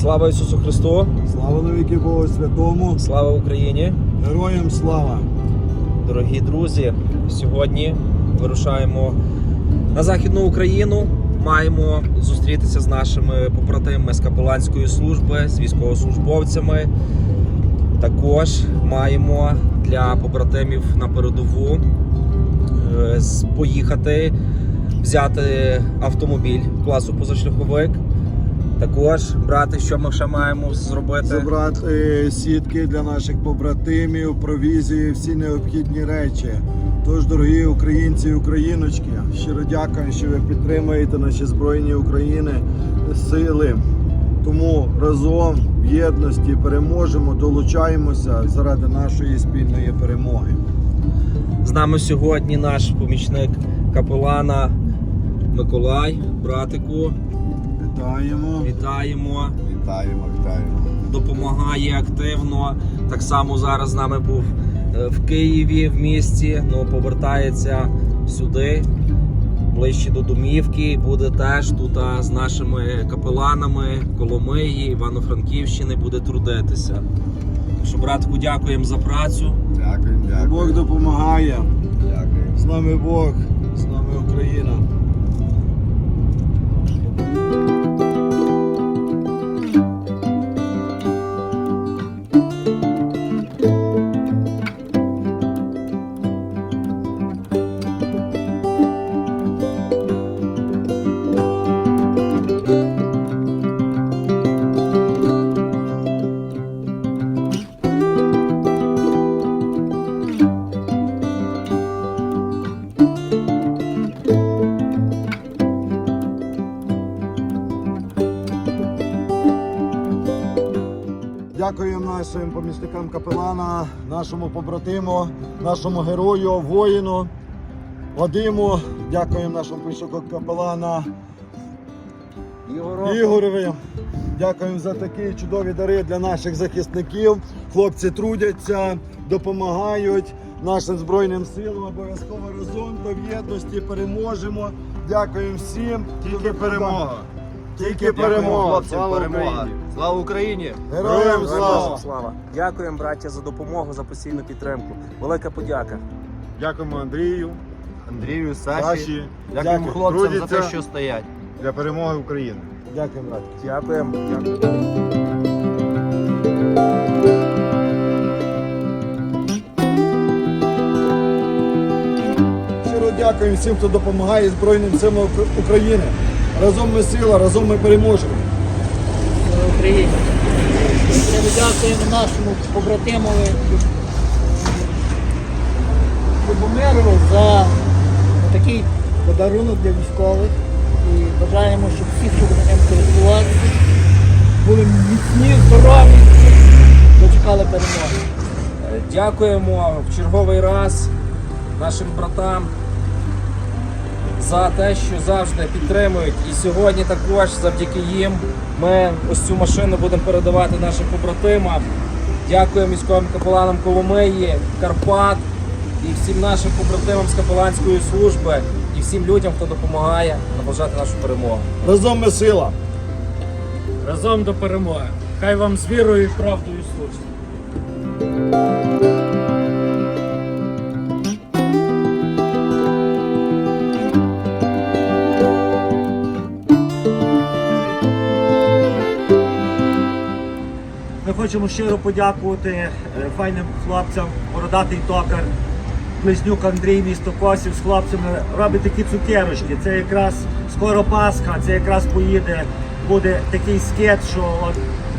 Слава Ісусу Христу! Слава навіки Богу Святому, Слава Україні! героям слава! Дорогі друзі! Сьогодні вирушаємо на Західну Україну. Маємо зустрітися з нашими побратимами з капеланської служби, з військовослужбовцями. Також маємо для побратимів на передову е, поїхати, взяти автомобіль класу позашляховик. Також брати, що ми ще маємо зробити. Забрати сітки для наших побратимів, провізії, всі необхідні речі. Тож, дорогі українці і україночки, щиро дякую, що ви підтримуєте наші збройні України сили. Тому разом в єдності переможемо, долучаємося заради нашої спільної перемоги. З нами сьогодні наш помічник капелана Миколай, братику. Вітаємо! Вітаємо, Вітаємо, вітаємо! допомагає активно. Так само зараз з нами був е, в Києві в місті. Ну повертається сюди, ближче до домівки. Буде теж тут а, з нашими капеланами Коломиї, Івано-Франківщини буде трудитися. Так що, братику, дякуємо за працю. Дякую, Бог допомагає. Дякую. З нами Бог, з нами Україна. Дякуємо нашим помічникам капелана, нашому побратиму, нашому герою, воїну Вадиму. Дякуємо нашому помічнику капелана Ігорові. Дякуємо за такі чудові дари для наших захисників. Хлопці трудяться, допомагають нашим збройним силам. Обов'язково разом та в єдності переможемо. Дякуємо всім. Тільки перемога. Тільки перемога. хлопцям, Слава перемога. Україні. Слава Україні! Героям слава! Слава! Дякуємо, браття, за допомогу, за постійну підтримку. Велика подяка. Дякуємо Андрію, Андрію, Саші. Саші Дякуємо Дякую. хлопцям за Трудяться. те, що стоять. для перемоги України. Дякуємо, брат. Дякуємо. Дякую. Щиро дякуємо всім, хто допомагає Збройним силам Ук- України. Разом ми сила, разом ми переможемо. Україні. Дякуємо нашому побратимові Любомирову за такий подарунок для військових. І бажаємо, щоб всі, хто буде ним користуватися, були міцні, здорові, дочекали перемоги. Дякуємо в черговий раз нашим братам за те, що завжди підтримують. І сьогодні також завдяки їм ми ось цю машину будемо передавати нашим побратимам. Дякуємо військовим капеланам Коломиї, Карпат і всім нашим побратимам з капеланської служби і всім людям, хто допомагає наближати нашу перемогу. Разом ми сила. разом до перемоги. Хай вам з вірою і правдою служить. Хочемо щиро подякувати е, файним хлопцям, бородатий токар, Близнюк Андрій, місто Косів з хлопцями робить такі цукерочки. Це якраз скоро Пасха, це якраз поїде, буде такий скет, що от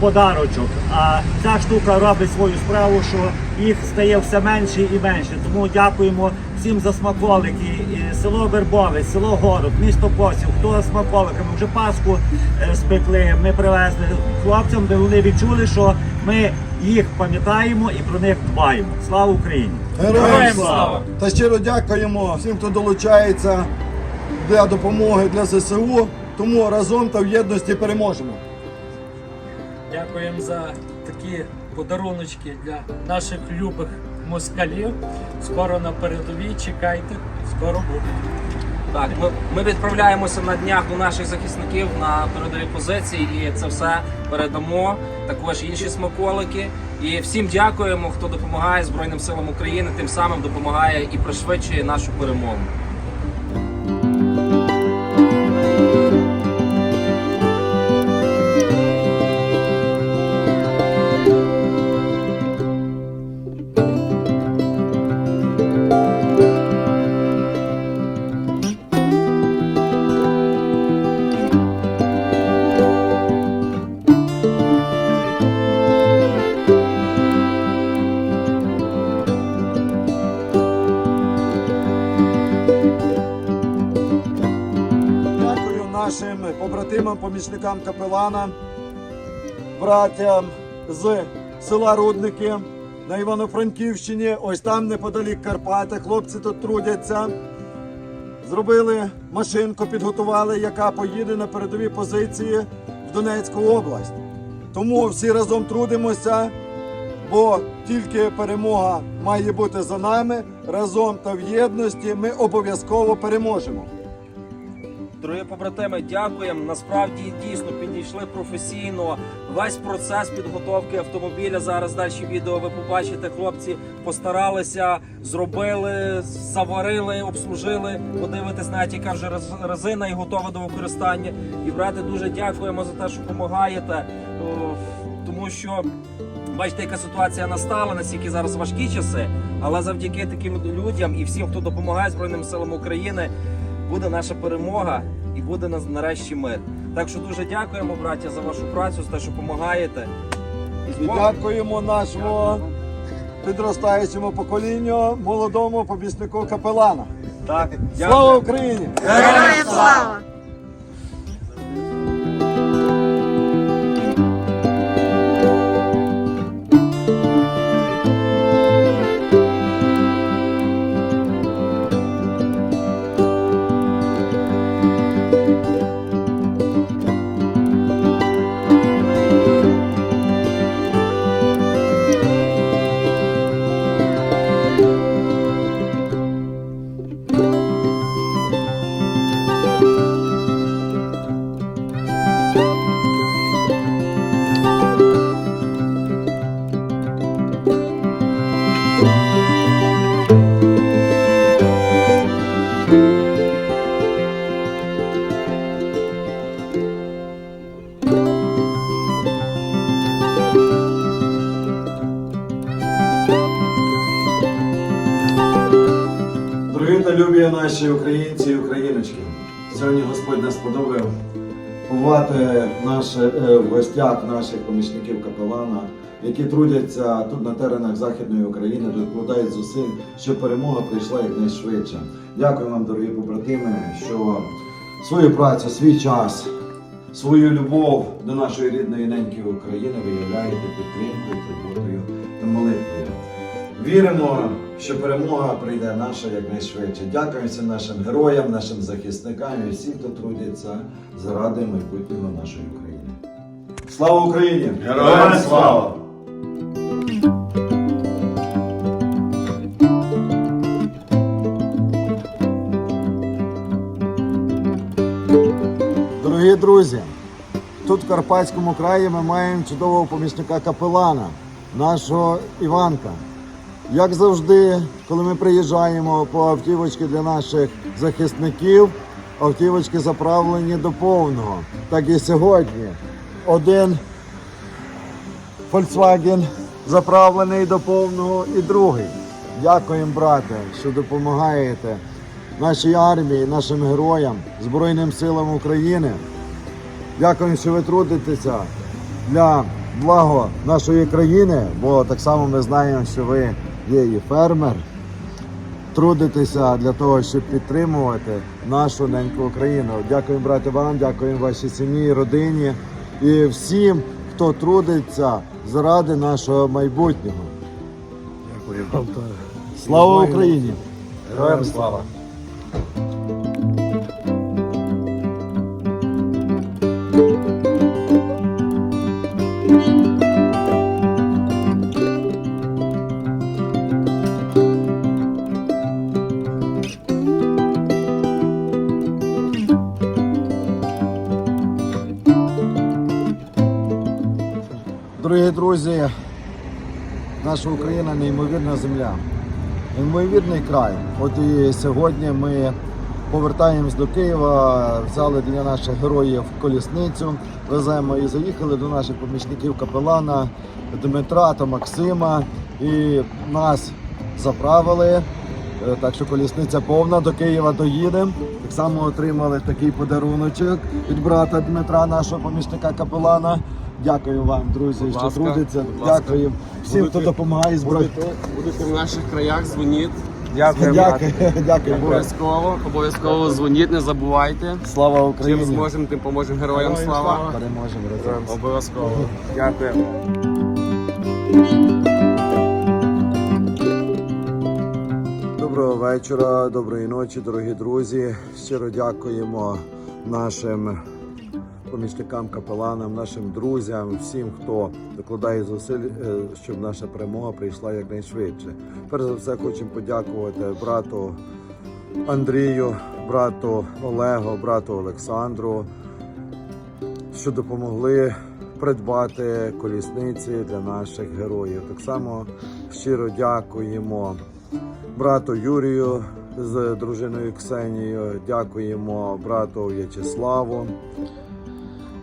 подарочок. А ця штука робить свою справу, що їх стає все менше і менше. Тому дякуємо всім за смаколики. Село Вербовець, село Город, місто Косів, хто з смаколиками. Вже Пасху е, спекли. Ми привезли хлопцям, де вони відчули, що ми їх пам'ятаємо і про них дбаємо. Слава Україні! Героям слава! Та щиро дякуємо всім, хто долучається для допомоги для ЗСУ. Тому разом та в єдності переможемо. Дякуємо за такі подаруночки для наших любих москалів. Скоро на передовій чекайте, скоро буде. Так, ми, ми відправляємося на днях до наших захисників на передові позиції, і це все передамо. Також інші смаколики. І всім дякуємо, хто допомагає Збройним силам України, тим самим допомагає і пришвидшує нашу перемогу. Нашим побратимам, помічникам капелана, братям з села Рудники на Івано-Франківщині. Ось там неподалік Карпати. Хлопці тут трудяться. Зробили машинку, підготували, яка поїде на передові позиції в Донецьку область. Тому всі разом трудимося, бо тільки перемога має бути за нами. Разом та в єдності ми обов'язково переможемо. Дорогі побратими, дякуємо. Насправді дійсно підійшли професійно. Весь процес підготовки автомобіля. Зараз далі відео ви побачите. Хлопці постаралися, зробили, заварили, обслужили. Подивитись, навіть яка вже рез- резина і готова до використання. І брати дуже дякуємо за те, що допомагаєте. Тому що бачите, яка ситуація настала, наскільки зараз важкі часи. Але завдяки таким людям і всім, хто допомагає Збройним силам України, буде наша перемога і буде нас- нарешті мир. Так що дуже дякуємо, браття, за вашу працю, за те, що допомагаєте. І дякуємо нашому підростаючому поколінню, молодому помічнику капелана. Так, Слава Україні! Героям слава! Побувати наше, е, в гостях наших помічників капелана, які трудяться тут на теренах Західної України, докладають зусиль, щоб перемога прийшла якнайшвидше. Дякую вам, дорогі побратими, що свою працю, свій час, свою любов до нашої рідної неньки України виявляєте підтримкою, турботою та молитвою. Віримо, що перемога прийде наша якнайшвидше. Дякуємо всім нашим героям, нашим захисникам і всім, хто трудиться заради майбутнього нашої України. Слава Україні! Героям слава! Дорогі друзі, тут в Карпатському краї ми маємо чудового помічника капелана, нашого Іванка. Як завжди, коли ми приїжджаємо по автівочки для наших захисників, автівочки заправлені до повного. Так і сьогодні. Один Volkswagen заправлений до повного і другий. Дякуємо, брате, що допомагаєте нашій армії, нашим героям, Збройним силам України. Дякуємо, що ви трудитеся для благо нашої країни, бо так само ми знаємо, що ви є і фермер. Трудитися для того, щоб підтримувати нашу неньку Україну. Дякуємо, брате, вам, дякуємо вашій сім'ї, родині і всім, хто трудиться заради нашого майбутнього. Дякую вам. Слава Україні! Героям слава! Дорогі друзі, наша Україна неймовірна земля, неймовірний край. От і сьогодні ми повертаємось до Києва, взяли для наших героїв колісницю, веземо і заїхали до наших помічників капелана Дмитра та Максима. І нас заправили. Е, Так що колісниця повна, до Києва доїдемо. Так само отримали такий подаруночок від брата Дмитра, нашого помічника капелана. Дякую вам, друзі, що ласка, трудиться. будь. Дякую всім, хто допомагає зброї. Будете в наших краях, дзвоніть. Дякую. Дякую, дякую. Обов'язково, обов'язково дзвоніть, не забувайте. Слава Чим Україні! зможемо, тим поможемо героям. Слава. Переможемо разом. Обов'язково. Дякую. Доброго вечора, доброї ночі, дорогі друзі. Щиро дякуємо нашим помічникам, капеланам, нашим друзям, всім, хто докладає зусиль, е, щоб наша перемога прийшла якнайшвидше. Перш за все, хочемо подякувати брату Андрію, брату Олегу, брату Олександру, що допомогли придбати колісниці для наших героїв. Так само щиро дякуємо брату Юрію з дружиною Ксенією. Дякуємо брату В'ячеславу,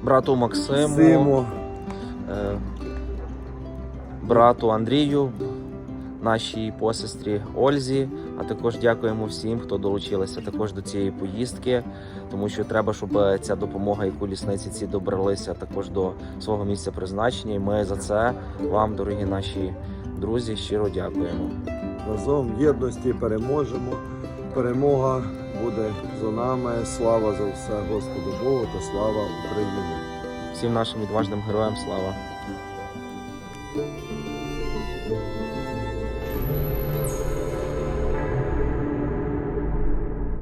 Брату Максиму, Симу. е, брату Андрію, нашій посестрі Ользі. А також дякуємо всім, хто долучилися також до цієї поїздки, тому що треба, щоб ця допомога і колісниці ці добралися також до свого місця призначення. І ми за це вам, дорогі наші друзі, щиро дякуємо. Разом в єдності переможемо. Перемога буде за нами. Слава за все Господу Богу та слава Україні. Всім нашим відважним героям слава!